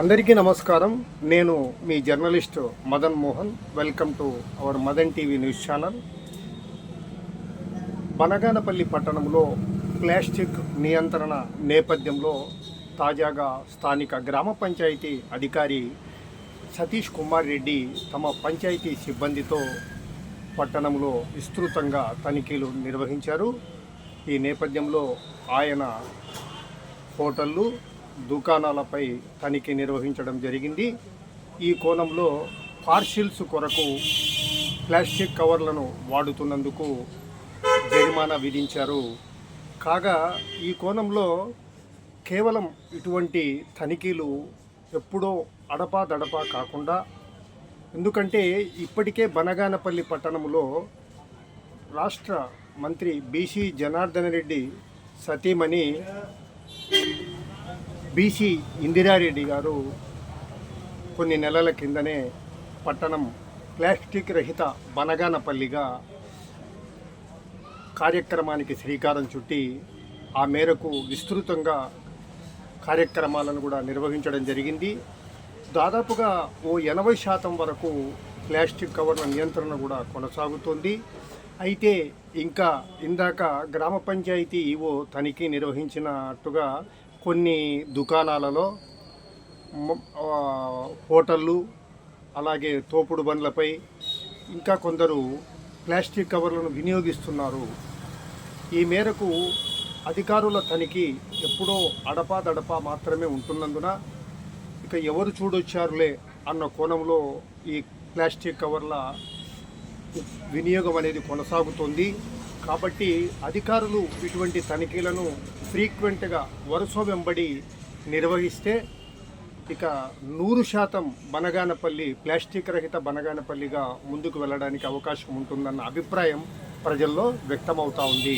అందరికీ నమస్కారం. నేను మీ journalist Madan Mohan. Welcome to our Madan TV news channel. Banaganapalli పట్టణంలో ప్లాస్టిక్ నియంత్రణ నేపథ్యంలో తాజాగా స్థానిక గ్రామ పంచాయతీ అధికారి సతీష్ కుమార్ రెడ్డి తమ పంచాయతీ సిబ్బందితో పట్టణంలో విస్తృతంగా తనిఖీలు నిర్వహించారు. ఈ నేపథ్యంలో ఆయన హోటళ్ళు దుకాణాలపై తనిఖీ నిర్వహించడం జరిగింది. ఈ కోణంలో పార్సిల్స్ కొరకు ప్లాస్టిక్ కవర్లను వాడుతున్నందుకు జరిమానా విధించారు. కాగా ఈ కోణంలో కేవలం ఇటువంటి తనిఖీలు ఎప్పుడో అడపా దడపా కాకుండా ఎందుకంటే ఇప్పటికే బనగానపల్లి పట్టణంలో రాష్ట్ర మంత్రి బీసీ జనార్దన్ రెడ్డి సతీమణి బీసీ ఇందిరారెడ్డి గారు కొన్ని నెలల కిందనే పట్టణం ప్లాస్టిక్ రహిత బనగానపల్లిగా కార్యక్రమానికి శ్రీకారం చుట్టి ఆ మేరకు విస్తృతంగా కార్యక్రమాలను కూడా నిర్వహించడం జరిగింది. దాదాపుగా ఓ ఎనభై శాతం వరకు ప్లాస్టిక్ కవర్ల నియంత్రణ కూడా కొనసాగుతోంది. అయితే ఇంకా ఇందాక గ్రామ పంచాయతీ ఈవో తనిఖీ నిర్వహించినట్టుగా కొన్ని దుకాణాలలో హోటళ్ళు అలాగే తోపుడు బండ్లపై ఇంకా కొందరు ప్లాస్టిక్ కవర్లను వినియోగిస్తున్నారు. ఈ మేరకు అధికారుల తనిఖీ ఎప్పుడో అడపా దడపా మాత్రమే ఉంటున్నందున ఇక ఎవరు చూడొచ్చారులే అన్న కోణంలో ఈ ప్లాస్టిక్ కవర్ల వినియోగం అనేది కొనసాగుతోంది. కాబట్టి అధికారులు ఇటువంటి తనిఖీలను ఫ్రీక్వెంట్గా వరుస వెంబడి నిర్వహిస్తే ఇక నూరు శాతం బనగానపల్లి ప్లాస్టిక్ రహిత బనగానపల్లిగా ముందుకు వెళ్ళడానికి అవకాశం ఉంటుందన్న అభిప్రాయం ప్రజల్లో వ్యక్తమవుతా ఉంది.